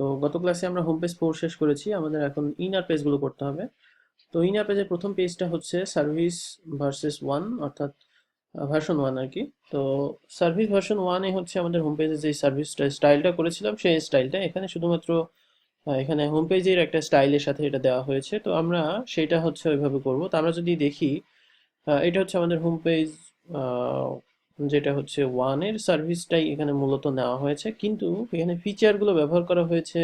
তো গত ক্লাসে আমরা হোম পেজ ফোর শেষ করেছি। আমাদের এখন ইনার পেজগুলো করতে হবে। তো ইনার পেজের প্রথম পেজটা হচ্ছে সার্ভিস ভার্সেস ওয়ান অর্থাৎ ভার্সন ওয়ান আর কি। তো সার্ভিস ভার্সন ওয়ানে হচ্ছে আমাদের হোম পেজে যে সার্ভিস স্টাইলটা করেছিলাম, সেই স্টাইলটা এখানে শুধুমাত্র এখানে হোম পেজের একটা স্টাইলের সাথে এটা দেওয়া হয়েছে। তো আমরা সেটা হচ্ছে ওইভাবে করব। তো আমরা যদি দেখি এটা হচ্ছে আমাদের হোম পেজ যেটা হচ্ছে ওয়ানের সার্ভিসটাই এখানে মূলত নেওয়া হয়েছে। কিন্তু এখানে ফিচারগুলো ব্যবহার করা হয়েছে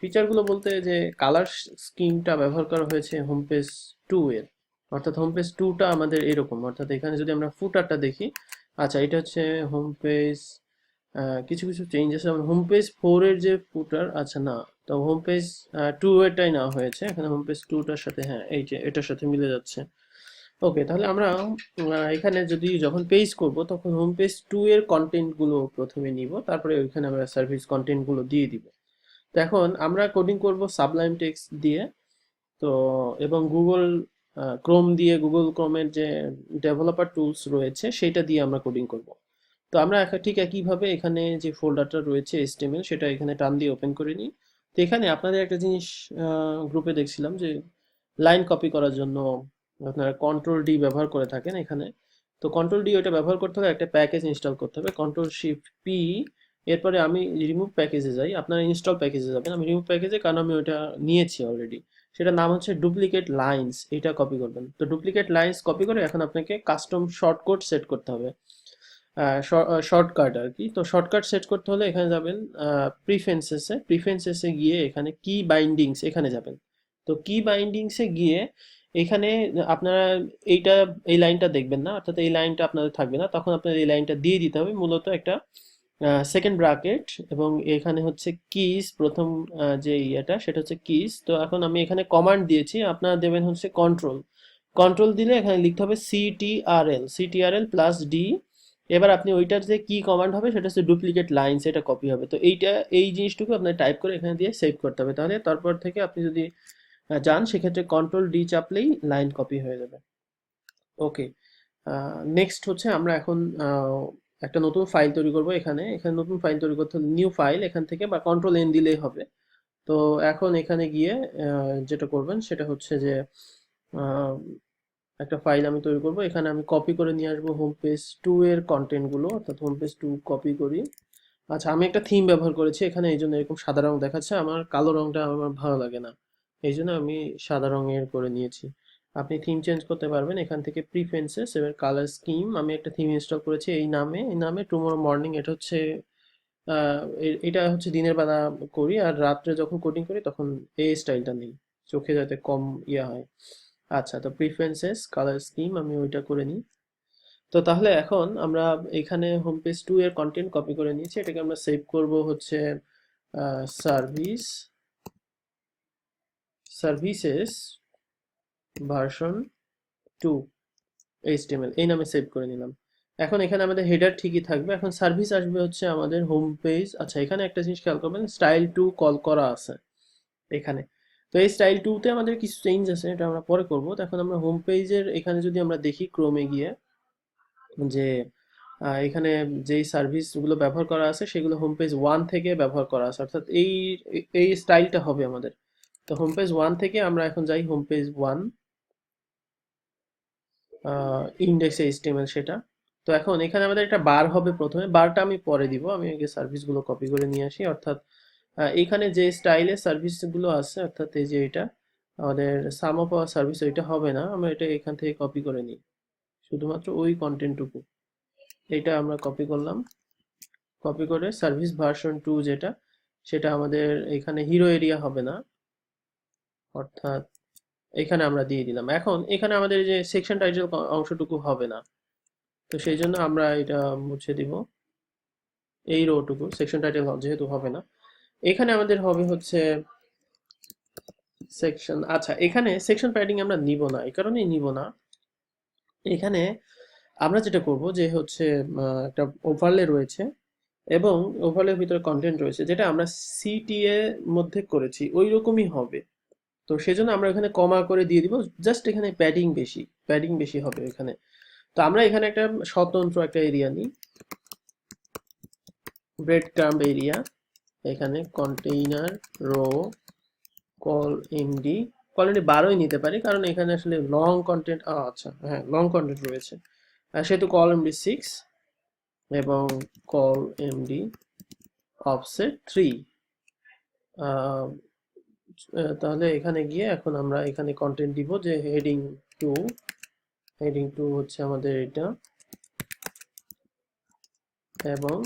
ফিচারগুলো বলতে যে কালার স্কিমটা ব্যবহার করা হয়েছে হোম পেজ টু এর। অর্থাৎ হোম পেজ টুটা আমাদের এরকম। অর্থাৎ এখানে যদি আমরা ফুটারটা দেখি আচ্ছা এটা হচ্ছে হোম পেজ কিছু কিছু চেঞ্জেস হোম পেজ ফোর এর যে ফুটার আচ্ছা না। তো হোম পেজ টু এরটাই নেওয়া হয়েছে। এখানে হোম পেজ টুটার সাথে হ্যাঁ এই যে, এটার সাথে মিলে যাচ্ছে। ওকে তাহলে আমরা এখানে যদি যখন পেজ করব, তখন হোম পেজ টু এর কন্টেন্টগুলো প্রথমে নিব, তারপরে ওইখানে আমরা সার্ভিস কন্টেন্টগুলো দিয়ে দিব। তো এখন আমরা কোডিং করব সাবলাইম টেক্সট দিয়ে, তো, এবং গুগল ক্রোম দিয়ে গুগল ক্রোমের যে ডেভেলপার টুলস রয়েছে, সেটা দিয়ে আমরা কোডিং করব। তো আমরা ঠিক একইভাবে এখানে যে ফোল্ডারটা রয়েছে HTML, সেটা এখানে টান দিয়ে ওপেন করে নিই। তো এখানে আপনাদের একটা জিনিস গ্রুপে দেখছিলাম যে লাইন কপি করার জন্য আপনারা কন্ট্রোল ডি ব্যবহার করে থাকেন এখানে। তো কন্ট্রোল ডি ওটা ব্যবহার করতে হলে একটা প্যাকেজ ইনস্টল করতে হবে। কন্ট্রোল শিফট পি এরপরে আমি রিমুভ প্যাকেজে যাই। আপনারা ইনস্টল প্যাকেজে যাবেন। আমি রিমুভ প্যাকেজে কারণ আমি ওটা নিয়েছি অলরেডি সেটার নাম হচ্ছে ডুপ্লিকেট লাইন্স এটা কপি করবেন। তো ডুপ্লিকেট লাইন্স কপি করে এখন আপনাকে কাস্টম শর্টকাট সেট করতে হবে। শর্টকাট আর কি। তো শর্টকাট সেট করতে হলে এখানে যাবেন প্রিফেন্সেসে প্রিফেন্সেসে গিয়ে এখানে কি বাইন্ডিংস এখানে যাবেন। তো কি বাইন্ডিংসে গিয়ে এখানে আপনারা এইটা, এই লাইনটা দেখবেন না, অর্থাৎ এই লাইনটা আপনাদের থাকবে না, তখন আপনাদের এই লাইনটা দিয়ে দিতে হবে মূলত একটা সেকেন্ড ব্রাকেট এবং এখানে হচ্ছে কিস প্রথম যে ইয়েটা, সেটা হচ্ছে কিস তো এখন আমি এখানে কমান্ড দিয়েছি, আপনারা দেবেন হচ্ছে কন্ট্রোল কন্ট্রোল দিলে এখানে লিখতে হবে সিটিআরএল সিটিআরএল প্লাস ডি এবার আপনি ওইটার যে কি কমান্ড হবে, সেটা হচ্ছে ডুপ্লিকেট লাইনস এটা কপি হবে, তো এইটা, এই জিনিসটুকু আপনার টাইপ করে এখানে দিয়ে সেভ করতে হবে, তাহলে তারপর থেকে আপনি যদি যান, সেক্ষেত্রে কন্ট্রোল ডি চাপলেই লাইন কপি হয়ে যাবে। ওকে নেক্সট হচ্ছে আমরা এখন একটা নতুন ফাইল তৈরি করব এখানে। এখানে নতুন ফাইল তৈরি করতে নিউ ফাইল এখান থেকে বা কন্ট্রোল এন দিলেই হবে। তো এখন এখানে গিয়ে যেটা করবেন সেটা হচ্ছে যে একটা ফাইল আমি তৈরি করব। এখানে আমি কপি করে নিয়ে আসব হোম পেজ টু এর কন্টেন্টগুলো, অর্থাৎ হোম পেজ টু কপি করি। আচ্ছা আমি একটা থিম ব্যবহার করেছি, এখানে এই জন্য এরকম সাদা রং দেখাচ্ছে, আমার কালো রংটা আমার ভালো লাগে না। এই জন্য আমি সাদা রঙের করে নিয়েছি। আপনি থিম চেঞ্জ করতে পারবেন, এখান থেকে প্রিফারেন্সেস এবার কালার স্কিম আমি একটা থিম ইনস্টল করেছি এই নামে এই নামে টুমোরো মর্নিং এটা হচ্ছে এটা হচ্ছে দিনের বেলা করি, আর রাত্রে যখন কোডিং করি তখন এই স্টাইলটা নেই, চোখে যাতে কম ইয়ে হয়। আচ্ছা তো প্রিফারেন্সেস কালার স্কিম আমি ওইটা করে নিই। তো তাহলে এখন আমরা এখানে হোম পেজ টু এর কন্টেন্ট কপি করে নিয়েছি, এটাকে আমরা সেভ করব হচ্ছে service services version two HTML এই নামে সেভ করে নিলাম। এখন এখানে আমাদের হেডার ঠিকই থাকবে। এখন সার্ভিস আসবে হচ্ছে আমাদের হোম পেজ আচ্ছা এখানে একটা জিনিস খেয়াল করবেন স্টাইল টু কল করা আছে এখানে। তো এই স্টাইল টুতে আমাদের কিছু চেঞ্জ আছে, এটা আমরা পরে করব। তো এখন আমরা হোম পেজের এখানে যদি আমরা দেখি ক্রোমে গিয়ে, যে এখানে যেই সার্ভিসগুলো ব্যবহার করা আছে, সেগুলো হোম পেজ ওয়ান থেকে ব্যবহার করা আছে। অর্থাৎ এই এই স্টাইলটা হবে আমাদের। তো হোম পেজ ওয়ান থেকে আমরা এখন যাই home page one index HTML সেটা। তো এখন এখানে আমাদের একটা বার হবে প্রথমে। বারটা আমি পরে দিব। আমি আগে সার্ভিসগুলো কপি করে নিয়ে আসি। অর্থাৎ এখানে যে স্টাইলে সার্ভিসগুলো আছে, অর্থাৎ এই যে এটা, আমাদের সাম অফ আওয়ার সার্ভিস ওইটা হবে না। আমরা এটা এখান থেকে কপি করে নিই। শুধুমাত্র ওই কন্টেন্টটুকু এটা আমরা কপি করলাম। কপি করে সার্ভিস ভার্সন টু যেটা, সেটা আমাদের এখানে হিরো এরিয়া হবে না। অর্থাৎ এখানে আমরা দিয়ে দিলাম। এখন এখানে আমাদের যে সেকশন টাইটেল অংশটুকু হবে না। তো সেই জন্য আমরা এটা মুছে দিব। এই রোটুকু সেকশন টাইটেল যেহেতু হবে না। এখানে আমাদের হবে হচ্ছে সেকশন আচ্ছা এখানে সেকশন প্যাডিং আমরা নিব না, এই কারণেই নিব না। এখানে আমরা যেটা করব যে হচ্ছে একটা ওভারলে রয়েছে এবং ওভারলের ভিতরে কন্টেন্ট রয়েছে, যেটা আমরা সিটিএ মধ্যে করেছি ওই রকমই হবে। তো সেজন্য আমরা এখানে কমা করে দিয়ে দিব জাস্ট এখানে প্যাডিং বেশি প্যাডিং বেশি হবে এখানে। তো আমরা এখানে একটা স্বতন্ত্র একটা এরিয়া নিই। ব্রেড ক্রাম্ব এরিয়া এখানে container row col MD col MD বারোই নিতে পারি, কারণ এখানে আসলে লং কন্টেন্ট আচ্ছা হ্যাঁ লং কন্টেন্ট রয়েছে। সেহেতু কল এমডি সিক্স এবং কল এমডি অফসেট থ্রি তাহলে এখানে গিয়ে এখন আমরা এখানে কন্টেন্ট দিব যে হেডিং টু হেডিং টু হচ্ছে আমাদের এটা। এবং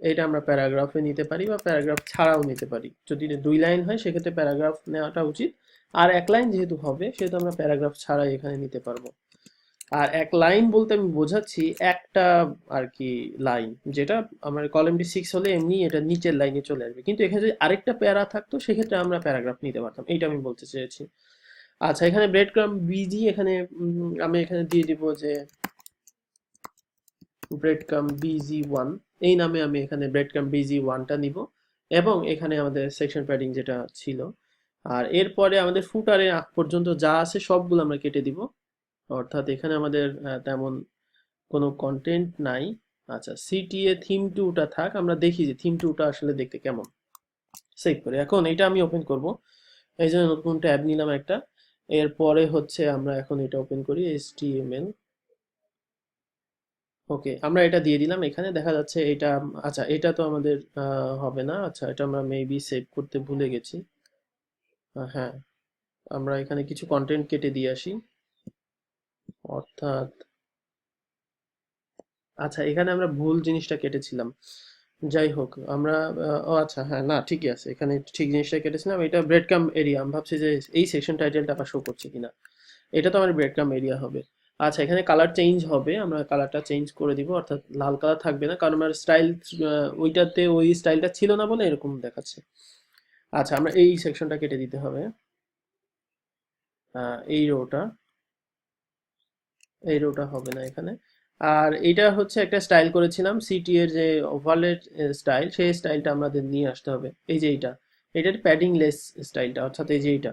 এটা আমরা প্যারাগ্রাফে নিতে পারি বা প্যারাগ্রাফ ছাড়াও নিতে পারি। যদি দুই লাইন হয়, সেক্ষেত্রে প্যারাগ্রাফ নেওয়াটা উচিত। আর এক লাইন যেহেতু হবে, সেহেতু আমরা প্যারাগ্রাফ ছাড়াই এখানে নিতে পারব। আর এক লাইন বলতে আমি বোঝাচ্ছি, একটা আর কি লাইন যেটা আমার কলমটি সিক্স হলে এমনি এটা নিচের লাইনে চলে আসবে। কিন্তু এখানে যদি আরেকটা প্যারা থাকতো, সেক্ষেত্রে আমরা প্যারাগ্রাফ নিতে পারতাম। এইটা আমি বলতে চেয়েছি। আচ্ছা এখানে ব্রেড ক্রাম বিজি এখানে আমি এখানে দিয়ে দিব যে ব্রেড ক্রাম বিজি ওয়ান এই নামে আমি এখানে ব্রেড ক্রাম বিজি ওয়ানটা নিব। এবং এখানে আমাদের সেকশন প্যাডিং যেটা ছিল। আর এরপরে আমাদের ফুটারে আগ পর্যন্ত যা আছে সবগুলো আমরা কেটে দিব। অর্থাৎ এখানে আমাদের তেমন কোনো কন্টেন্ট নাই। আচ্ছা সিটিএ থিম টুটা থাক, আমরা দেখি যে থিম টুটা আসলে দেখতে কেমন। সেভ করি। এখন এটা আমি ওপেন করব। এই জন্য নতুন ট্যাব নিলাম একটা। এরপরে হচ্ছে আমরা এখন এটা ওপেন করি HTML ওকে আমরা এটা দিয়ে দিলাম। এখানে দেখা যাচ্ছে এটা আচ্ছা এটা তো আমাদের হবে না। আচ্ছা এটা আমরা মেবি সেভ করতে ভুলে গেছি। হ্যাঁ আমরা এখানে কিছু কন্টেন্ট কেটে দিয়ে আসি। অর্থাৎ আচ্ছা এখানে আমরা ভুল জিনিসটা কেটেছিলাম। যাই হোক, আমরা ও আচ্ছা হ্যাঁ না, ঠিকই আছে। এখানে ঠিক জিনিসটা কেটেছিলাম। এটা ব্রেড এরিয়া আমি ভাবছি যে এই সেকশন টাইটেলটা আবার শো করছে কিনা। এটা তো আমার ব্রেড এরিয়া হবে। আচ্ছা এখানে কালার চেঞ্জ হবে। আমরা কালারটা চেঞ্জ করে দিব। অর্থাৎ লাল কালার থাকবে না। কারণ আমার স্টাইল ওইটাতে ওই স্টাইলটা ছিল না বলে এরকম দেখাচ্ছে। আচ্ছা আমরা এই সেকশনটা কেটে দিতে হবে। এই রোটা এই রোটা হবে না এখানে। আর এটা হচ্ছে একটা স্টাইল করেছিলাম সিটি এর যে ওভারলেট স্টাইল সেই স্টাইলটা আমাদের নিয়ে আসতে হবে। এই যে এইটা, এটার প্যাডিং লেস স্টাইলটা অর্থাৎ এই যে এইটা।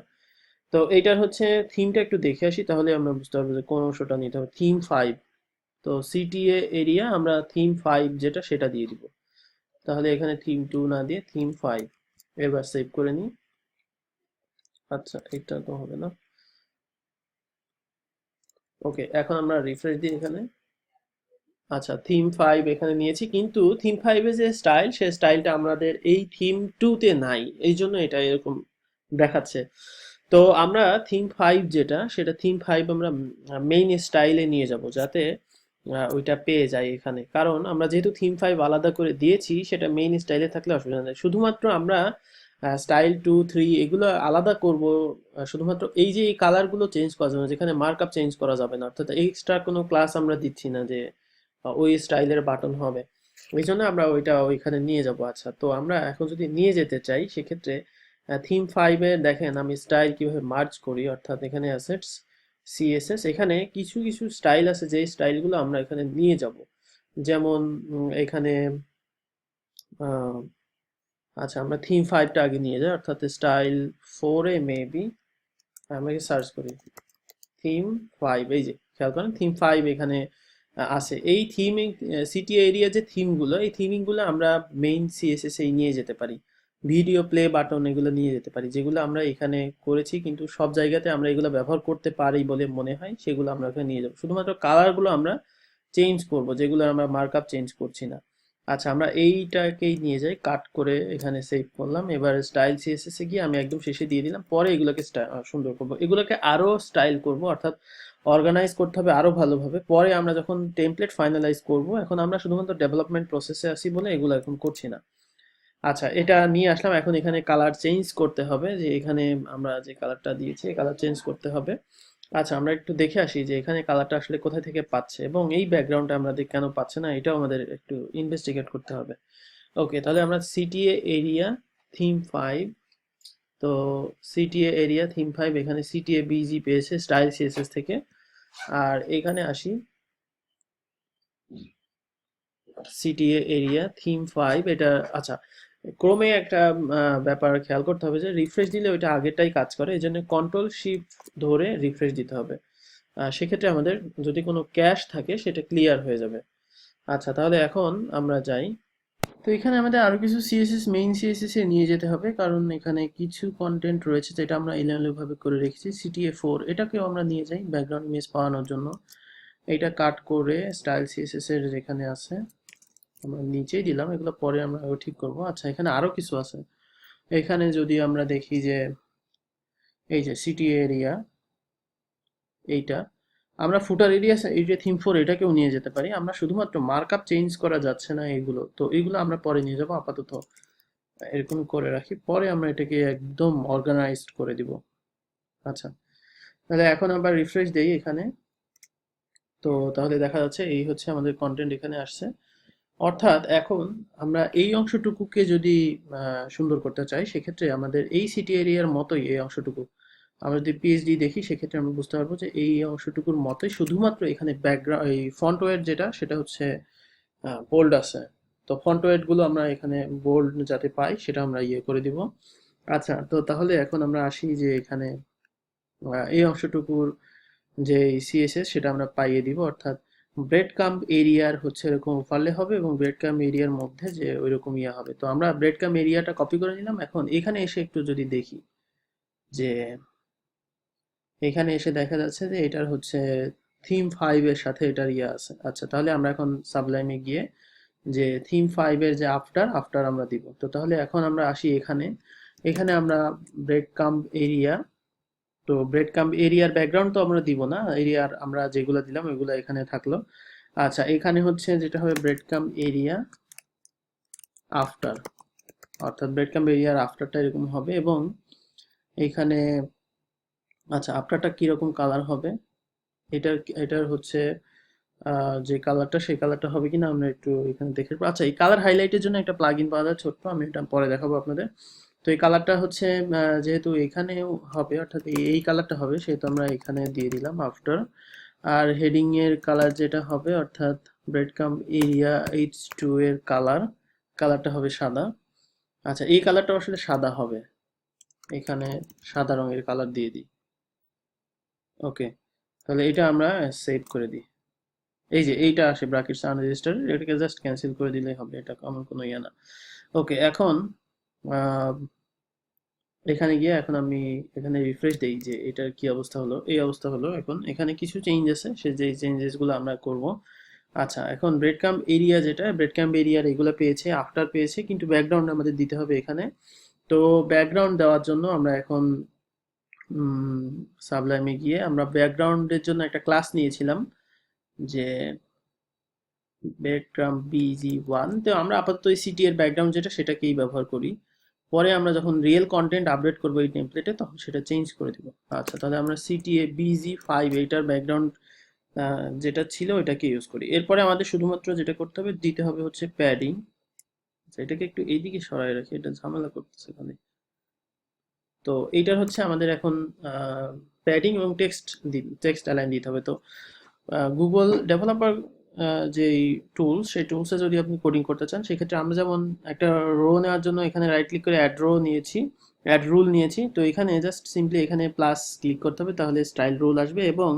তো এইটার হচ্ছে থিমটা একটু দেখে আসি, তাহলে আমরা বুঝতে পারব যে কোন অংশটা নিতে হবে। থিম ফাইভ তো সিটিএ এরিয়া আমরা থিম ফাইভ যেটা, সেটা দিয়ে দিব। তাহলে এখানে থিম টু না দিয়ে থিম ফাইভ এবার সেভ করে নিই। আচ্ছা এটা তো হবে না। ওকে এখন আমরা রিফ্রেশ দিই এখানে। আচ্ছা থিম ফাইভ এখানে নিয়েছি, কিন্তু থিম ফাইভের যে স্টাইল সেই স্টাইলটা আমাদের এই থিম টুতে নাই। এই জন্য এটা এরকম দেখাচ্ছে। তো আমরা থিম ফাইভ যেটা, সেটা থিম ফাইভ আমরা মেইন স্টাইলে নিয়ে যাব, যাতে ওইটা পেয়ে যাই এখানে। কারণ আমরা যেহেতু থিম ফাইভ আলাদা করে দিয়েছি, সেটা মেইন স্টাইলে থাকলে অসুবিধা নেই। শুধুমাত্র আমরা স্টাইল টু থ্রি এগুলো আলাদা করব। শুধুমাত্র এই যে এই কালারগুলো চেঞ্জ করা যাবে না, যেখানে মার্কআপ চেঞ্জ করা যাবে না, অর্থাৎ এক্সট্রা কোনো ক্লাস আমরা দিচ্ছি না যে ওই স্টাইলের বাটন হবে। ওই জন্য আমরা ওইটা ওইখানে নিয়ে যাব। আচ্ছা তো আমরা এখন যদি নিয়ে যেতে চাই, সেক্ষেত্রে থিম ফাইভে দেখেন আমি স্টাইল কীভাবে মার্জ করি, অর্থাৎ এখানে অ্যাসেটস সিএসএস এখানে কিছু কিছু স্টাইল আছে যে স্টাইলগুলো আমরা এখানে নিয়ে যাব। যেমন এখানে আচ্ছা আমরা থিম ফাইভটা আগে নিয়ে যাই, অর্থাৎ স্টাইল ফোরে মেবি আমি সার্চ করি। থিম ফাইভ এই যে, খেয়াল করেন থিম ফাইভ এখানে আছে। এই থিমিং সিটি এরিয়া যে থিমগুলো এই থিমিংগুলো আমরা মেইন সিএসএস এই নিয়ে যেতে পারি। ভিডিও প্লে বাটন এগুলো নিয়ে যেতে পারি। যেগুলো আমরা এখানে করেছি, কিন্তু সব জায়গাতে আমরা এগুলো ব্যবহার করতে পারি বলে মনে হয়, সেগুলো আমরা এখানে নিয়ে যাব। শুধুমাত্র কালারগুলো আমরা চেঞ্জ করব যেগুলো আমরা মার্কআপ চেঞ্জ করছি না। আচ্ছা আমরা এইটাকেই নিয়ে যাই, কাট করে এখানে সেভ করলাম। এবার স্টাইল সিএসএস এ গিয়ে আমি একদম শেষে দিয়ে দিলাম। পরে এগুলোকে সুন্দর করব। এগুলোকে আরও স্টাইল করব, অর্থাৎ অর্গানাইজ করতে হবে আরও ভালোভাবে। পরে আমরা যখন টেমপ্লেট ফাইনালাইজ করব, এখন আমরা শুধুমাত্র ডেভেলপমেন্ট প্রসেসে আছি বলে এগুলো এখন করছি না। আচ্ছা এটা নিয়ে আসলাম। এখন এখানে কালার চেঞ্জ করতে হবে, যে এখানে আমরা যে কালারটা দিয়েছি কালার চেঞ্জ করতে হবে। আচ্ছা আমরা একটু দেখে আসি যে এখানে কালারটা আসলে কোথা থেকে পাচ্ছে এবং এই ব্যাকগ্রাউন্ডটা আমাদের কেন পাচ্ছে না, এটাও আমাদের একটু ইনভেস্টিগেট করতে হবে। ওকে তাহলে আমরা সিটিএ এরিয়া থিম ফাইভ তো সিটিএ এরিয়া থিম ফাইভ এখানে সিটিএ বিজি পেয়েছে স্টাইল সিএসএস থেকে। আর এখানে আসি সিটিএ এরিয়া থিম ফাইভ এটা আচ্ছা ক্রমে একটা ব্যাপার খেয়াল করতে হবে যে রিফ্রেশ দিলে ওইটা আগেরটাই কাজ করে। এই জন্য কন্ট্রোল শিফট ধরে রিফ্রেশ দিতে হবে। সেক্ষেত্রে আমাদের যদি কোনো ক্যাশ থাকে সেটা ক্লিয়ার হয়ে যাবে। আচ্ছা তাহলে এখন আমরা যাই। তো এখানে আমাদের আরও কিছু সিএসএস মেইন সিএসএস এ নিয়ে যেতে হবে। কারণ এখানে কিছু কন্টেন্ট রয়েছে যেটা আমরা এলোমেলো করে রেখেছি। সিটিএ ফোর এটাকেও আমরা নিয়ে যাই ব্যাকগ্রাউন্ড ইমেজ পাওয়ানোর জন্য। এটা কাট করে স্টাইল সিএসএস এর যেখানে আছে। আমরা নিচেই দিলাম, এগুলো পরে আমরা ঠিক করব। আচ্ছা এখানে আরও কিছু আছে। এখানে যদি আমরা দেখি যে, এই যে সিটি এরিয়া এইটা, আমরা footer area area theme four এটাকেও নিয়ে যেতে পারি। আমরা শুধুমাত্র মার্কআপ চেঞ্জ করা যাচ্ছে না এগুলো। তো এগুলো আমরা পরে নিয়ে যাব, আপাতত এরকম করে রাখি। পরে আমরা এটাকে একদম অর্গানাইজড করে দিব। আচ্ছা তাহলে এখন আবার রিফ্রেশ দেই এখানে। তো তাহলে দেখা যাচ্ছে এই হচ্ছে আমাদের কন্টেন্ট এখানে আসছে। অর্থাৎ এখন আমরা এই অংশটুকুকে যদি সুন্দর করতে চাই, সেক্ষেত্রে আমাদের এই সিটি এরিয়ার মতোই এই অংশটুকু। আমরা যদি পিএইচডি দেখি, সেক্ষেত্রে আমরা বুঝতে পারব যে এই অংশটুকুর মতোই শুধুমাত্র এখানে ব্যাকগ্রাউন্ড এই ফন্ট যেটা, সেটা হচ্ছে বোল্ড আছে। তো ফন্ট আমরা এখানে বোল্ড যাতে পাই, সেটা আমরা ইয়ে করে দিব। আচ্ছা তো তাহলে এখন আমরা আসি যে এখানে এই অংশটুকুর যে সিএসএস সেটা আমরা পাইয়ে দিব। অর্থাৎ ব্রেড কাম্প এরিয়ার হচ্ছে এরকম ওভারলে হবে এবং ব্রেড কাম্প এরিয়ার মধ্যে যে ওইরকম ইয়ে হবে। তো আমরা ব্রেড কাম্প এরিয়াটা কপি করে নিলাম। এখন এখানে এসে একটু যদি দেখি যে এখানে এসে দেখা যাচ্ছে যে এটার হচ্ছে থিম ফাইভ এর সাথে এটার ইয়ে আছে। আচ্ছা তাহলে আমরা এখন সাবলাইমে গিয়ে যে থিম ফাইভ এর যে আফটার আফটার আমরা দিব। তো তাহলে এখন আমরা আসি এখানে। এখানে আমরা ব্রেড কাম্প এরিয়া তো ব্রেড কাম্প এরিয়ার ব্যাকগ্রাউন্ড তো আমরা দিব না। এরিয়ার আমরা যেগুলো দিলাম, ওইগুলো এখানে থাকল। আচ্ছা এখানে হচ্ছে যেটা হবে ব্রেড কাম্প এরিয়া আফটার অর্থাৎ ব্রেড কাম্প এরিয়ার আফটারটা এরকম হবে এবং এখানে আচ্ছা আফটারটা কীরকম কালার হবে? এটার এটার হচ্ছে যে কালারটা সেই কালারটা হবে কিনা আমরা একটু এখানে দেখে আচ্ছা এই কালার হাইলাইটের জন্য একটা প্লাগইন পাওয়া যায় ছোট্ট, আমি এটা পরে দেখাবো আপনাদের। তো এই কালারটা হচ্ছে যেহেতু এখানেও হবে, অর্থাৎ এই কালারটা হবে, সেহেতু আমরা এখানে দিয়ে দিলাম আফটার আর হেডিং এর কালার যেটা হবে, অর্থাৎ bread crumb area H two এর কালার কালারটা হবে সাদা। আচ্ছা এই কালারটা আসলে সাদা হবে। এখানে সাদা রঙের কালার দিয়ে দিই। ওকে তাহলে এটা আমরা সেভ করে দিই। এই যে, এইটা আসে ব্র্যাকেটস আনরেজিস্টার্ড এটাকে জাস্ট ক্যান্সেল করে দিলেই হবে, এটা আমার কোনো ইয়ে না। ওকে এখন এখানে গিয়ে এখন আমি এখানে রিফ্রেশ দেই যে এটার কি অবস্থা হলো। এই অবস্থা হলো এখন এখানে কিছু চেঞ্জ আছে, সে যে চেঞ্জেসগুলো আমরা করব। আচ্ছা এখন ব্রেড ক্যাম্প এরিয়া যেটা ব্রেড ক্যাম্প এরিয়ার এগুলো পেয়েছে আফটার পেয়েছে, কিন্তু ব্যাকগ্রাউন্ড আমাদের দিতে হবে এখানে। তো ব্যাকগ্রাউন্ড দেওয়ার জন্য আমরা এখন সাবলাইমে গিয়ে আমরা ব্যাকগ্রাউন্ডের জন্য একটা ক্লাস নিয়েছিলাম, যে ব্যাকগ্রাউন্ড বিজি ওয়ান তো আমরা আপাতত এই সিটি এর ব্যাকগ্রাউন্ড যেটা, সেটাকেই ব্যবহার করি। পরে আমরা যখন রিয়েল কন্টেন্ট আপডেট করব এই টেমপ্লেটে তখন সেটা চেঞ্জ করে দিব। আচ্ছা তাহলে আমরা সিটিএ বিজি ফাইভ এইটার ব্যাকগ্রাউন্ড যেটা ছিল ওইটাকে ইউজ করি। এরপরে আমাদের শুধুমাত্র যেটা করতে হবে, দিতে হবে হচ্ছে প্যাডিং এটাকে একটু এইদিকে সরাই রাখি, এটা ঝামেলা করতেছে এখানে। তো এইটার হচ্ছে আমাদের এখন প্যাডিং এবং টেক্সট টেক্সট অ্যালাইন দিতে হবে। তো গুগল ডেভেলপার যে টুলস সেই টুলসে যদি আপনি কোডিং করতে চান, সেক্ষেত্রে আমরা যেমন একটা রো নেওয়ার জন্য এখানে রাইট ক্লিক করে অ্যাড রো নিয়েছি অ্যাড রুল নিয়েছি, তো এখানে জাস্ট সিম্পলি এখানে প্লাস ক্লিক করতে হবে, তাহলে স্টাইল রুল আসবে এবং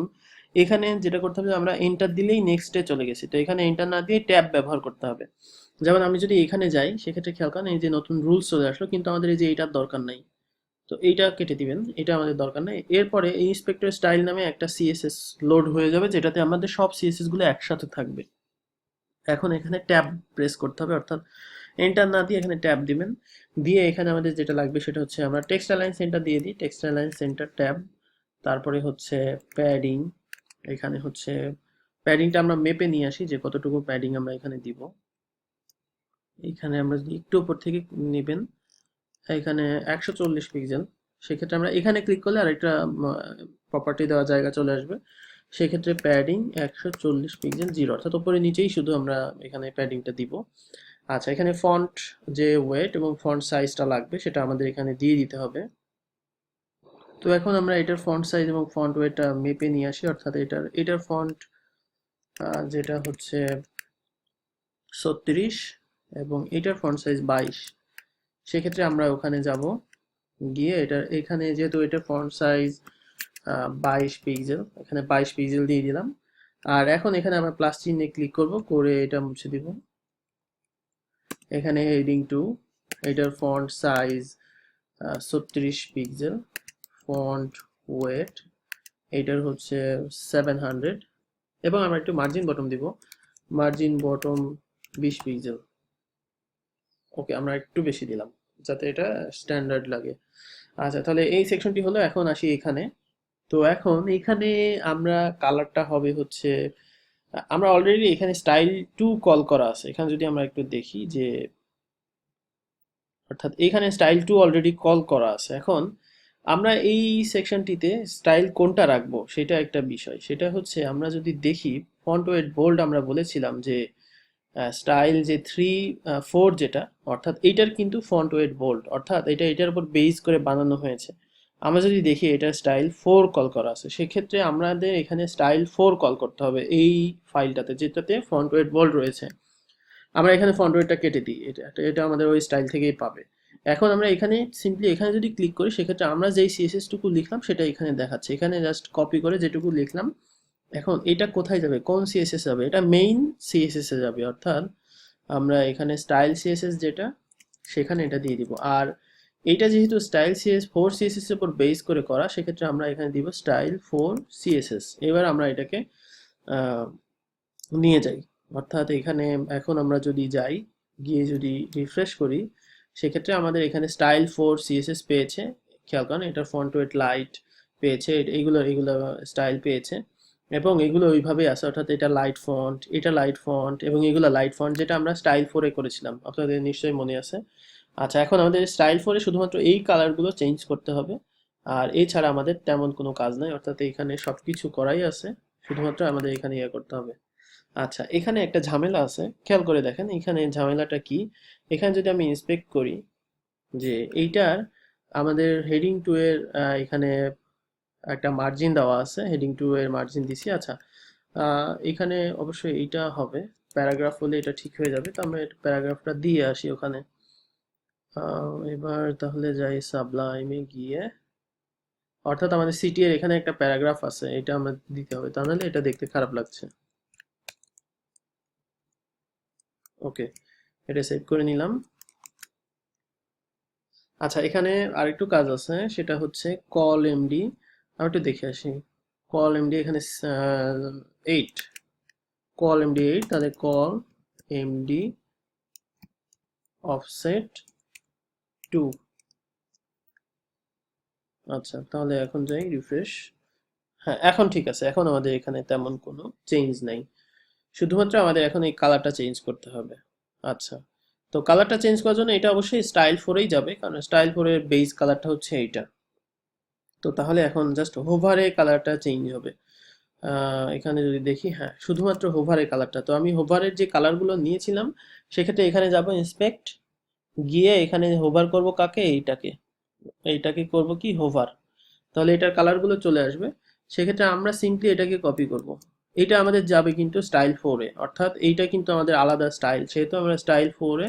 এখানে যেটা করতে হবে, আমরা এন্টার দিলেই নেক্সটে চলে গেছি। তো এখানে এন্টার না দিয়ে ট্যাব ব্যবহার করতে হবে। যেমন আমি যদি এখানে যাই, সেক্ষেত্রে খেয়াল করেন, এই যে নতুন রুলস চলে আসলো, কিন্তু আমাদের এই যে এইটার দরকার নাই। তো এইটা কেটে দিবেন, এটা আমাদের দরকার নেই। এরপরে এই ইন্সপেক্টর স্টাইল নামে একটা সিএসএস লোড হয়ে যাবে, যেটাতে আমাদের সব সিএসএসগুলো একসাথে থাকবে। এখন এখানে ট্যাব প্রেস করতে হবে, অর্থাৎ এন্টার না দিয়ে এখানে ট্যাব দিবেন। দিয়ে এখানে আমাদের যেটা লাগবে সেটা হচ্ছে আমরা টেক্সট অ্যালাইন সেন্টার দিয়ে দিই টেক্সট অ্যালাইন সেন্টার ট্যাব। তারপরে হচ্ছে প্যাডিং এখানে হচ্ছে প্যাডিংটা আমরা মেপে নিয়ে আসি যে কতটুকু প্যাডিং আমরা এখানে দিব। এখানে আমরা একটু উপর থেকে নেবেন এখানে একশো চল্লিশ পিক্সেল সেক্ষেত্রে আমরা এখানে ক্লিক করলে আরেকটা প্রপার্টি দেওয়া জায়গা চলে আসবে। সেক্ষেত্রে প্যাডিং একশো চল্লিশ পিক্সেল জিরো অর্থাৎ উপরে নিচেই শুধু আমরা এখানে প্যাডিংটা দিব। আচ্ছা এখানে ফন্ট যে ওয়েট এবং ফন্ট সাইজটা লাগবে, সেটা আমাদের এখানে দিয়ে দিতে হবে। তো এখন আমরা এটার ফন্ট সাইজ এবং ফন্ট ওয়েটটা মেপে নিয়ে আসি, অর্থাৎ এটার এটার ফন্ট যেটা হচ্ছে ছত্রিশ এবং এটার ফন্ট সাইজ বাইশ। সেক্ষেত্রে আমরা ওখানে যাব। গিয়ে এটা, এখানে যেহেতু এটা ফন্ট সাইজ বাইশ পিক্সেল এখানে বাইশ পিক্সেল দিয়ে দিলাম। আর এখন এখানে আমরা প্লাস চিহ্নে ক্লিক করব, করে এটা মুছে দিব। এখানে হেডিং টু এটার ফন্ট সাইজ ছত্রিশ পিক্সেল ফন্ট ওয়েট এটার হচ্ছে সেভেন হান্ড্রেড এবং আমরা একটু মার্জিন বটম দিব। মার্জিন বটম বিশ পিক্সেল ওকে, আমরা একটু বেশি দিলাম। যাতে এটা স্ট্যান্ডার্ড লাগে। আচ্ছা তাহলে এই সেকশনটি হলো, এখন আসি এখানে। তো এখন এখানে আমরা কালারটা হবে হচ্ছে, আমরা অলরেডি এখানে স্টাইল টু কল করা আছে। এখানে যদি আমরা একটু দেখি যে, অর্থাৎ এখানে স্টাইল টু অলরেডি কল করা আছে। এখন আমরা এই সেকশনটিতে স্টাইল কোনটা রাখব, সেটা একটা বিষয়। সেটা হচ্ছে আমরা যদি দেখি ফন্ট ওয়েট বোল্ড আমরা বলেছিলাম যে স্টাইল যে থ্রি ফোর যেটা, অর্থাৎ এইটার কিন্তু ফন্ট ওয়েট বোল্ড অর্থাৎ এটা, এটার উপর বেস করে বানানো হয়েছে। আমরা যদি দেখি এটা স্টাইল ফোর কল করা আছে, সেক্ষেত্রে আমাদের এখানে স্টাইল ফোর কল করতে হবে এই ফাইলটাতে যেটাতে ফন্ট ওয়েট বোল্ড রয়েছে। আমরা এখানে ফন্ট ওয়েটটা কেটে দিই, এটা এটা আমাদের ওই স্টাইল থেকেই পাবে। এখন আমরা এখানে সিম্পলি এখানে যদি ক্লিক করি, সেক্ষেত্রে আমরা যেই সিএসএস টুকু লিখলাম, সেটা এখানে দেখাচ্ছে। এখানে জাস্ট কপি করে যেটুকু লিখলাম এখন এটা কোথায় যাবে? কোন সিএসএস যাবে? এটা মেইন সিএসএস এ যাবে, অর্থাৎ আমরা এখানে স্টাইল সিএসএস যেটা, সেখানে এটা দিয়ে দিব। আর এইটা যেহেতু স্টাইল সিএস ফোর সিএসএস এর উপর বেস করে করা, সেক্ষেত্রে আমরা এখানে দিব স্টাইল ফোর সিএসএস এবার আমরা এটাকে নিয়ে যাই। অর্থাৎ এখানে এখন আমরা যদি যাই, গিয়ে যদি রিফ্রেশ করি, সেক্ষেত্রে আমাদের এখানে স্টাইল ফোর সিএসএস পেয়েছে। খেয়াল করেন এটা ফন্ট ওয়েট লাইট পেয়েছে এইগুলো এগুলো স্টাইল পেয়েছে। এবং এগুলো ওইভাবেই আছে অর্থাৎ এটা লাইট ফন্ট এটা লাইট ফন্ট এবং এগুলো লাইট ফন্ট যেটা আমরা স্টাইল ফোরে করেছিলাম। আপনাদের নিশ্চয়ই মনে আছে। আচ্ছা এখন আমাদের স্টাইল ফোরে শুধুমাত্র এই কালারগুলো চেঞ্জ করতে হবে। আর এছাড়া আমাদের তেমন কোনো কাজ নাই, অর্থাৎ এখানে সব কিছু করাই আছে। শুধুমাত্র আমাদের এখানে ইয়ে করতে হবে। আচ্ছা এখানে একটা ঝামেলা আছে। খেয়াল করে দেখেন, এখানে ঝামেলাটা কি? এখানে যদি আমি ইন্সপেক্ট করি যে এইটার আমাদের হেডিং টু এর এখানে একটা মার্জিন দেওয়া আছে হেডিং টু এর মার্জিন দিছি। আচ্ছা এখানে অবশ্যই এইটা হবে। প্যারাগ্রাফ হলে এটা ঠিক হয়ে যাবে। তো আমরা প্যারাগ্রাফটা দিয়ে আসি ওখানে। এবার তাহলে যাই সাবলাইমে গিয়ে। অর্থাৎ আমাদের সিটি এর এখানে একটা প্যারাগ্রাফ আছে, এটা আমরা দিতে হবে। তাহলে এটা দেখতে খারাপ লাগছে। ওকে, এটা সেভ করে নিলাম। আচ্ছা এখানে আরেকটু কাজ আছে, সেটা হচ্ছে কল এমডি আমি একটু দেখে আসি। কল এমডি এখানে এইট কল এমডি এইট তাহলে কল এমডি অফসেট টু আচ্ছা তাহলে এখন যাই রিফ্রেশ হ্যাঁ এখন ঠিক আছে, এখন আমাদের এখানে তেমন কোনো চেঞ্জ নাই। শুধুমাত্র আমাদের এখন এই কালারটা চেঞ্জ করতে হবে। আচ্ছা তো কালারটা চেঞ্জ করার জন্য এটা অবশ্যই স্টাইল ফোরেই যাবে, কারণ স্টাইল ফোরের বেস কালারটা হচ্ছে এইটা। তো তাহলে এখন জাস্ট হোভারে কালারটা চেঞ্জ হবে। এখানে যদি দেখি হ্যাঁ শুধুমাত্র হোভারে কালারটা তো আমি হোভারের যে কালারগুলো নিয়েছিলাম, সেক্ষেত্রে এখানে যাব ইন্সপেক্ট গিয়ে এখানে হোভার করব কাকে? এইটাকে। এইটাকে করব কি? হোভার তাহলে এটার কালারগুলো চলে আসবে। সেক্ষেত্রে আমরা সিম্পলি এটাকে কপি করব। এটা আমাদের যাবে কিন্তু স্টাইল ফোরে অর্থাৎ এইটা কিন্তু আমাদের আলাদা স্টাইল সেহেতু আমরা স্টাইল ফোরে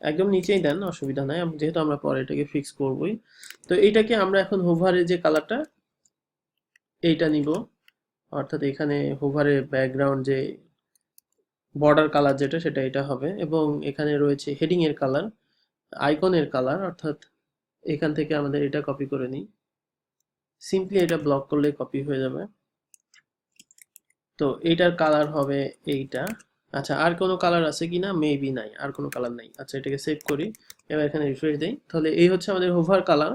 একদম নিচেই দেন, অসুবিধা নাই। যেহেতু আমরা পরে এটাকে ফিক্স করবই। তো এইটাকে আমরা এখন হোভারে যে কালারটা এইটা নিব। অর্থাৎ এখানে হোভারের ব্যাকগ্রাউন্ড যে বর্ডার কালার যেটা, সেটা এটা হবে। এবং এখানে রয়েছে হেডিং এর কালার আইকনের কালার অর্থাৎ এখান থেকে আমাদের এটা কপি করে নিই। সিম্পলি এটা ব্লক করলে কপি হয়ে যাবে। তো এটার কালার হবে এইটা। আচ্ছা আর কোনো কালার আছে কি না মেবি নাই, আর কোনো কালার নাই। আচ্ছা এটাকে সেভ করি। এবার এখানে রিফ্রেশ দিই। তাহলে এই হচ্ছে আমাদের হোভার কালার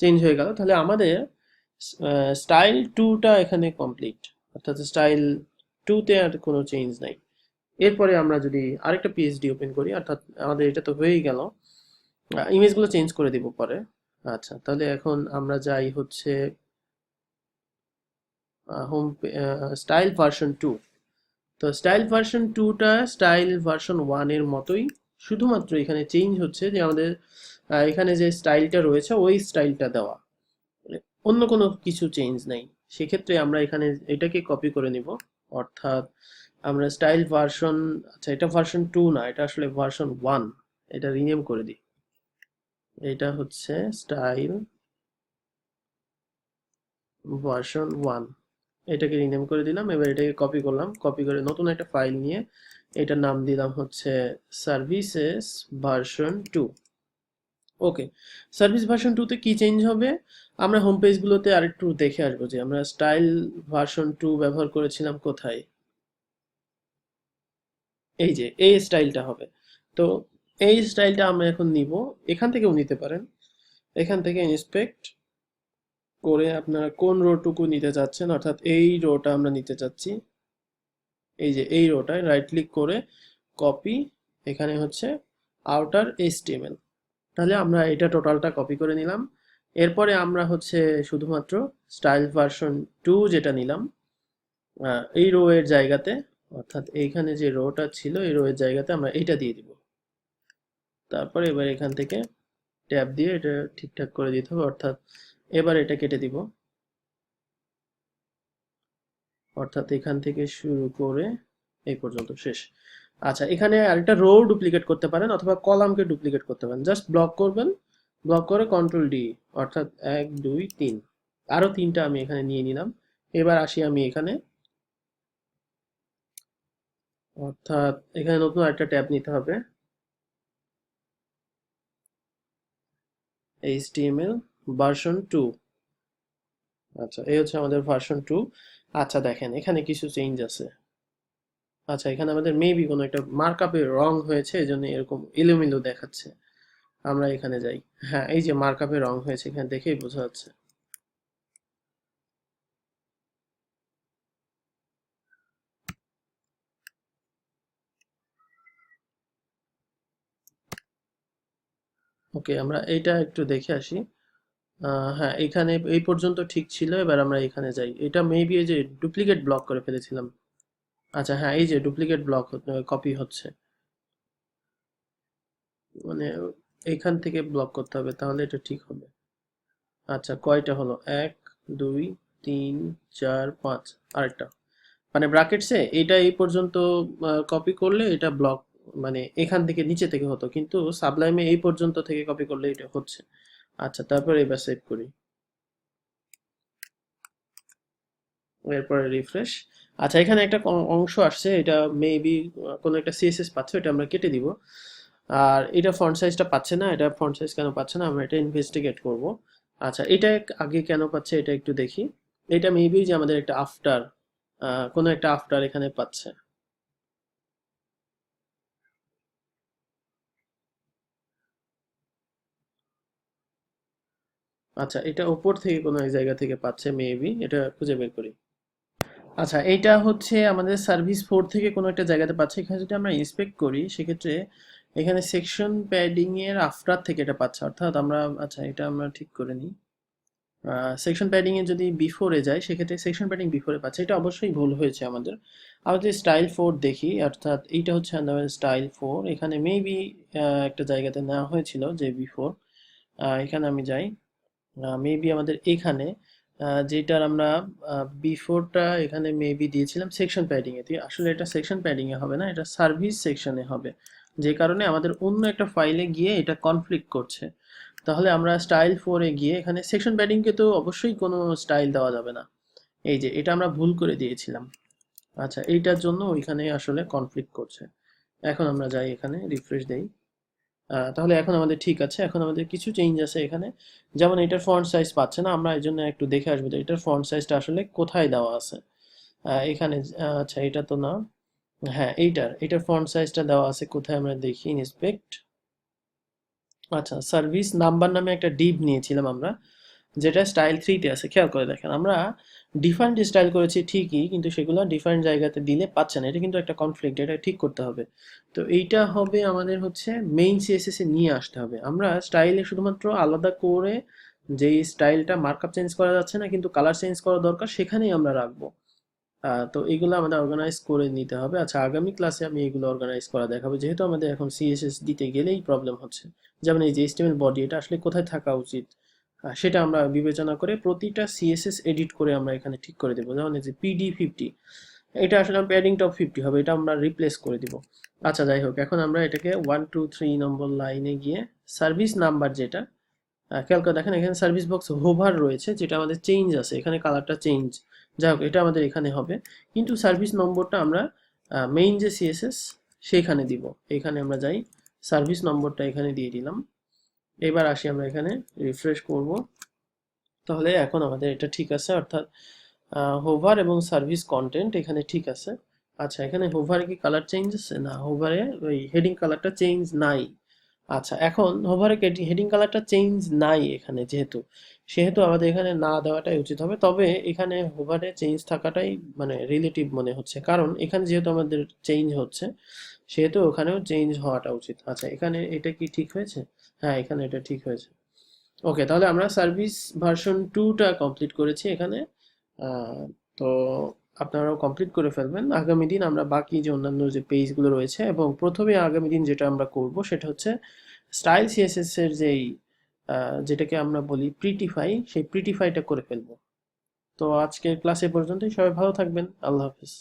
চেঞ্জ হয়ে গেল। তাহলে আমাদের স্টাইল টুটা এখানে কমপ্লিট অর্থাৎ স্টাইল টুতে আর কোনো চেঞ্জ নাই। এরপরে আমরা যদি আরেকটা পিএইচডি ওপেন করি, অর্থাৎ আমাদের এটা তো হয়েই গেল। ইমেজগুলো চেঞ্জ করে দিব পরে। আচ্ছা তাহলে এখন আমরা যাই হচ্ছে হোম স্টাইল ভার্সন টু তো স্টাইল ভার্সন টুটা স্টাইল ভার্সন ওয়ানের মতোই। শুধুমাত্র এখানে চেঞ্জ হচ্ছে যে আমাদের এখানে যে স্টাইলটা রয়েছে, ওই স্টাইলটা দেওয়া। অন্য কোনো কিছু চেঞ্জ নাই। সেক্ষেত্রে আমরা এখানে এটাকে কপি করে নিব। অর্থাৎ আমরা স্টাইল ভার্সন আচ্ছা এটা ভার্সন টু না, এটা আসলে ভার্সন ওয়ান এটা রিনেম করে দিই। এটা হচ্ছে স্টাইল ভার্সন ওয়ান এটাকে রিনেম করে দিলাম, এবার এটাকে কপি করলাম। কপি করে নতুন একটা ফাইল নিয়ে এটার নাম দিলাম হচ্ছে services version two okay service version টুতে কি চেঞ্জ হবে? আমরা হোম পেজগুলোতে আরেকটু দেখে আসব যে আমরা স্টাইল ভার্সন টু ব্যবহার করেছিলাম কোথায়? এই যে, এই স্টাইলটা হবে। তো এই স্টাইলটা আমরা এখন নিব। এখান থেকেও নিতে পারেন। এখান থেকে ইন্সপেক্ট করে আপনারা কোন রোটুকু নিতে চাচ্ছেন অর্থাৎ এই রোটা আমরা নিতে চাচ্ছি এই যে এই রোটায় রাইট ক্লিক করে কপি এখানে হচ্ছে আউটার এইচটিএমএল তাহলে আমরা এটা টোটালটা কপি করে নিলাম। এরপরে আমরা হচ্ছে শুধুমাত্র স্টাইল ভার্সন টু যেটা নিলাম এই রো এর জায়গাতে, অর্থাৎ এইখানে যে রোটা ছিল, এই রো এর জায়গাতে আমরা এইটা দিয়ে দিব। তারপরে এবার এখান থেকে ট্যাব দিয়ে এটা ঠিকঠাক করে দিতে হবে, অর্থাৎ এবার এটা কেটে দিব। অর্থাৎ এখান থেকে শুরু করে এই পর্যন্ত শেষ। আচ্ছা এখানে আরেকটা রো ডুপ্লিকেট করতে পারেন অথবা কলামকে ডুপ্লিকেট করতে পারেন। জাস্ট ব্লক করবেন। ব্লক করে কন্ট্রোল ডি অর্থাৎ এক, দুই, তিন। আরও তিনটা আমি এখানে নিয়ে নিলাম। এবার আসি আমি এখানে। অর্থাৎ এখানে নতুন একটা ট্যাব নিতে হবে। HTML ভার্সন টু আচ্ছা এই হচ্ছে আমাদের ভার্সন টু আচ্ছা দেখেন, এখানে কিছু চেঞ্জ আছে। আচ্ছা এখানে আমাদের মেবি কোনো একটা মার্কআপে রং হয়েছে এই জন্য এরকম এলোমেলো দেখাচ্ছে। আমরা এখানে যাই। হ্যাঁ এই যে মার্কআপে রং হয়েছে, এখানে দেখেই বোঝা যাচ্ছে। ওকে আমরা এইটা একটু দেখে আসি। হ্যাঁ এখানে এই পর্যন্ত ঠিক ছিল, এবার আমরা এখানে যাই। এটা মেবি এই যে ডুপ্লিকেট ব্লক করে ফেলেছিলাম। আচ্ছা হ্যাঁ এই যে ডুপ্লিকেট ব্লক কপি হচ্ছে। মানে এইখান থেকে ব্লক করতে হবে, তাহলে এটা ঠিক হবে। আচ্ছা কয়টা হলো? এক, দুই, তিন, চার, পাঁচ, আরেকটা। মানে ব্র্যাকেটসে এটা এই পর্যন্ত কপি করলে এটা ব্লক মানে এখান থেকে নিচে থেকে হতো, কিন্তু সাবলাইমে এই পর্যন্ত থেকে কপি করলে এটা হচ্ছে। আচ্ছা তারপরে এবার সেভ করি। এরপরে রিফ্রেশ আচ্ছা এখানে একটা অংশ আসছে, এটা মেবি কোনো একটা সিএসএস পাচ্ছে এটা আমরা কেটে দিব। আর এটা ফন্ট সাইজটা পাচ্ছে না, এটা ফন্ট সাইজ কেন পাচ্ছে না, আমরা এটা ইনভেস্টিগেট করব। আচ্ছা এটা আগে কেন পাচ্ছে, এটা একটু দেখি। এটা মেবি যে আমাদের একটা আফটার কোনো একটা আফটার এখানে পাচ্ছে। আচ্ছা এটা উপর থেকে কোনো এক জায়গা থেকে পাচ্ছে মেবি এটা খুঁজে বের করি। আচ্ছা এইটা হচ্ছে আমাদের সার্ভিস ফোর থেকে কোনো একটা জায়গাতে পাচ্ছে। এখানে যদি আমরা ইন্সপেক্ট করি, সেক্ষেত্রে এখানে সেকশন প্যাডিং এর আফটার থেকে এটা পাচ্ছে। অর্থাৎ আমরা আচ্ছা এটা আমরা ঠিক করে নিই। সেকশন প্যাডিং এ যদি বিফোরে যায় সেক্ষেত্রে সেকশন প্যাডিং বিফোরে পাচ্ছে। এটা অবশ্যই ভুল হয়েছে আমাদের। আমরা যদি স্টাইল ফোর দেখি, অর্থাৎ এইটা হচ্ছে আমাদের স্টাইল ফোর এখানে মেবি একটা জায়গাতে নেওয়া হয়েছিল যে বিফোর এখানে আমি যাই। মেবি আমাদের এখানে যেটার আমরা বিফোরটা এখানে মেবি দিয়েছিলাম সেকশন প্যাডিং এ দিয়ে আসলে এটা সেকশন প্যাডিং এ হবে না, এটা সার্ভিস সেকশনে হবে। যে কারণে আমাদের অন্য একটা ফাইলে গিয়ে এটা কনফ্লিক্ট করছে। তাহলে আমরা স্টাইল ফোরে গিয়ে এখানে সেকশন প্যাডিংকে তো অবশ্যই কোনো স্টাইল দেওয়া যাবে না। এই যে, এটা আমরা ভুল করে দিয়েছিলাম। আচ্ছা এইটার জন্য ওইখানে আসলে কনফ্লিক্ট করছে। এখন আমরা যাই এখানে রিফ্রেশ দেই। তাহলে এখন আমাদের ঠিক আছে। এখন আমাদের কিছু চেঞ্জ আছে এখানে। যেমন এটার ফন্ট সাইজ পাচ্ছে না, আমরা এই জন্য একটু দেখে আসব যে এটার ফন্ট সাইজটা আসলে কোথায় দেওয়া আছে। এখানে আচ্ছা এটা তো না। হ্যাঁ এইটার, এটার ফন্ট সাইজটা দেওয়া আছে কোথায় আমরা দেখি ইন্সপেক্ট আচ্ছা সার্ভিস নাম্বার নামে একটা ডিপ নিয়েছিলাম আমরা, যেটা স্টাইল থ্রিতে আছে। খেয়াল করে দেখেন, আমরা ডিফারেন্ট স্টাইল করেছি ঠিকই, কিন্তু সেগুলো ডিফারেন্ট জায়গাতে দিলে পাচ্ছে না। এটা কিন্তু একটা কনফ্লিক্ট এটা ঠিক করতে হবে। তো এইটা হবে আমাদের হচ্ছে মেইন সিএসএস নিয়ে আসতে হবে। আমরা স্টাইলে শুধুমাত্র আলাদা করে যেই স্টাইলটা মার্কআপ চেঞ্জ করা যাচ্ছে না, কিন্তু কালার চেঞ্জ করা দরকার, সেখানেই আমরা রাখব। তো এগুলো আমাদের অর্গানাইজ করে নিতে হবে। আচ্ছা আগামী ক্লাসে আমি এগুলো অর্গানাইজ করা দেখাবো। যেহেতু আমাদের এখন সিএসএস দিতে গেলেই প্রবলেম হচ্ছে। যেমন এই যে এইচটিএমএল বডি এটা আসলে কোথায় থাকা উচিত? সেটা আমরা বিবেচনা করে প্রতিটা সিএসএস এডিট করে আমরা এখানে ঠিক করে দেবো। যেমন যে পিডি ফিফটি এটা আসলে প্যাডিং টপ ফিফটি হবে, এটা আমরা রিপ্লেস করে দিব। আচ্ছা যাই হোক, এখন আমরা এটাকে ওয়ান টু থ্রি নম্বর লাইনে গিয়ে সার্ভিস নাম্বার যেটা খেয়াল করে দেখেন এখানে সার্ভিস বক্স হোভার রয়েছে, যেটা আমাদের চেঞ্জ আছে, এখানে কালারটা চেঞ্জ যাই হোক, এটা আমাদের এখানে হবে। কিন্তু সার্ভিস নম্বরটা আমরা মেইন যে সিএসএস সেইখানে দিব। এখানে আমরা যাই সার্ভিস নম্বরটা এখানে দিয়ে দিলাম। এবার আসি আমরা এখানে রিফ্রেশ করব। তাহলে এখন আমাদের এটা ঠিক আছে, অর্থাৎ হোভার এবং সার্ভিস কন্টেন্ট এখানে ঠিক আছে। আচ্ছা এখানে হোভারে কি কালার চেঞ্জ আছে? না হোভারে ওই হেডিং কালারটা চেঞ্জ নাই। আচ্ছা এখন হোভারে হেডিং কালারটা চেঞ্জ নাই এখানে যেহেতু। সেহেতু আমাদের এখানে না দেওয়াটাই উচিত হবে, তবে এখানে হোভারে চেঞ্জ থাকাটাই মানে রিলেটিভ মনে হচ্ছে। কারণ এখানে যেহেতু আমাদের চেঞ্জ হচ্ছে, সেহেতু ওখানেও চেঞ্জ হওয়াটা উচিত। আচ্ছা এখানে এটা কি ঠিক হয়েছে? হ্যাঁ এখানে এটা ঠিক হয়েছে। ওকে তাহলে আমরা সার্ভিস ভার্সন টুটা কমপ্লিট করেছি এখানে। তো আপনারাও কমপ্লিট করে ফেলবেন। আগামী দিন আমরা বাকি যে অন্যান্য যে পেজগুলো রয়েছে এবং প্রথমে আগামী দিন যেটা আমরা করব সেটা হচ্ছে স্টাইল সিএসএস এর যেই যেটাকে আমরা বলি প্রিটিফাই সেই প্রিটিফাইটা করে ফেলব। তো আজকের ক্লাস পর্যন্তই। সবাই ভালো থাকবেন। আল্লাহ হাফিজ।